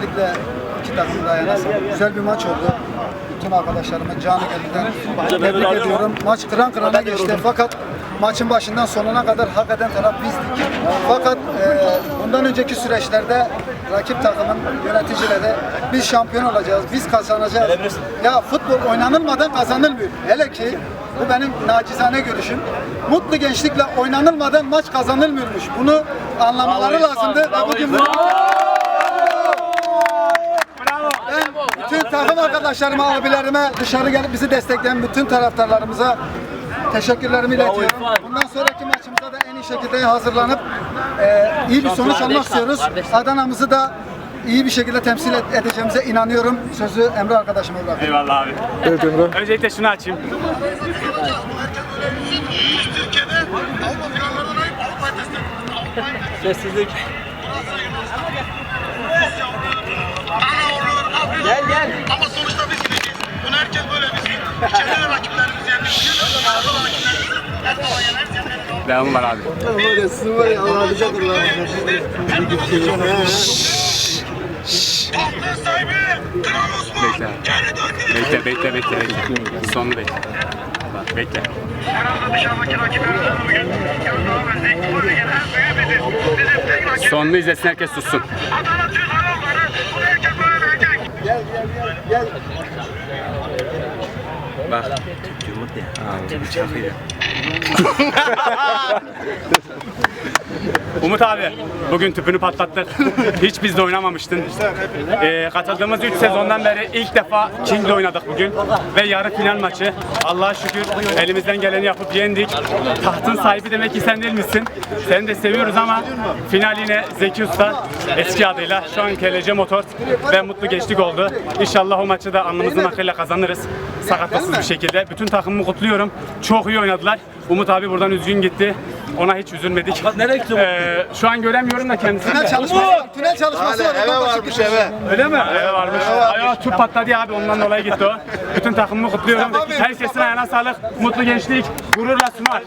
Öncelikle iki takım da yana sağlık. Güzel bir maç oldu. Bütün arkadaşlarımı canı gönülden tebrik ediyorum. Maç kıran kırana geçti fakat maçın başından sonuna kadar hak eden taraf bizdik. Fakat e, bundan önceki süreçlerde rakip takımın yöneticileri biz şampiyon olacağız, biz kazanacağız. Ya futbol oynanılmadan kazanılmıyor. Hele ki bu benim nacizane görüşüm. Mutlu gençlikle oynanılmadan maç kazanılmıyormuş. Bunu anlamaları lazımdı ve bugün bunu... Ben bütün takım arkadaşlarıma, abilerime, dışarı gelip bizi destekleyen bütün taraftarlarımıza teşekkürlerimi iletiyorum. Bundan sonraki maçımıza da en iyi şekilde hazırlanıp e, iyi bir sonuç almak istiyoruz. Adana'mızı da iyi bir şekilde temsil edeceğimize inanıyorum. Sözü Emre arkadaşıma bırakıyorum. Eyvallah abi. Evet Emre. Öncelikle şunu açayım. Sessizlik. İçeride de rakiplerimiz yenmiş. Dışarıda da rakiplerimiz her zaman yeneriz. Devamı var abi. Tahtın sahibi Kral Osman. Bekle. Geri döndü. Bekle bekle bekle bekle. Sonunu bekle. Bak bekle. Herhalde dışarıdaki rakiplerimiz bugün Yıldırım ve Zeki Boy'a gelen büyü biziz. Bizim tek rakip Sonunu izlesin herkes sussun. Adana Türk Hava Yolları. Bunu herkes böyle verecek. Bak. Umut abi bugün tüpünü patlattık. Hiç bizde oynamamıştın. Ee, katıldığımız 3 sezondan beri ilk defa King'le oynadık bugün. Ve yarı final maçı. Allah'a şükür elimizden geleni yapıp yendik. Tahtın sahibi demek ki sen değil misin? Seni de seviyoruz ama final yine Zeki Usta eski adıyla şu an KLC Motor ve mutlu geçtik oldu. İnşallah o maçı da alnımızın akıyla kazanırız. Sakatlıksız bir şekilde. Bütün takımımı kutluyorum. Çok iyi oynadılar. Umut abi buradan üzgün gitti. Ona hiç üzülmedik. Nereye gitti Şu an göremiyorum da kendisini. Tünel de. çalışması var. Tünel çalışması var. Eve varmış eve. Öyle mi? Evet varmış. Ayağı tüp patladı ya abi ondan dolayı gitti o. Bütün takımımı kutluyorum. Herkesin ayağına sağlık. Mutlu gençlik. Gururla sunar.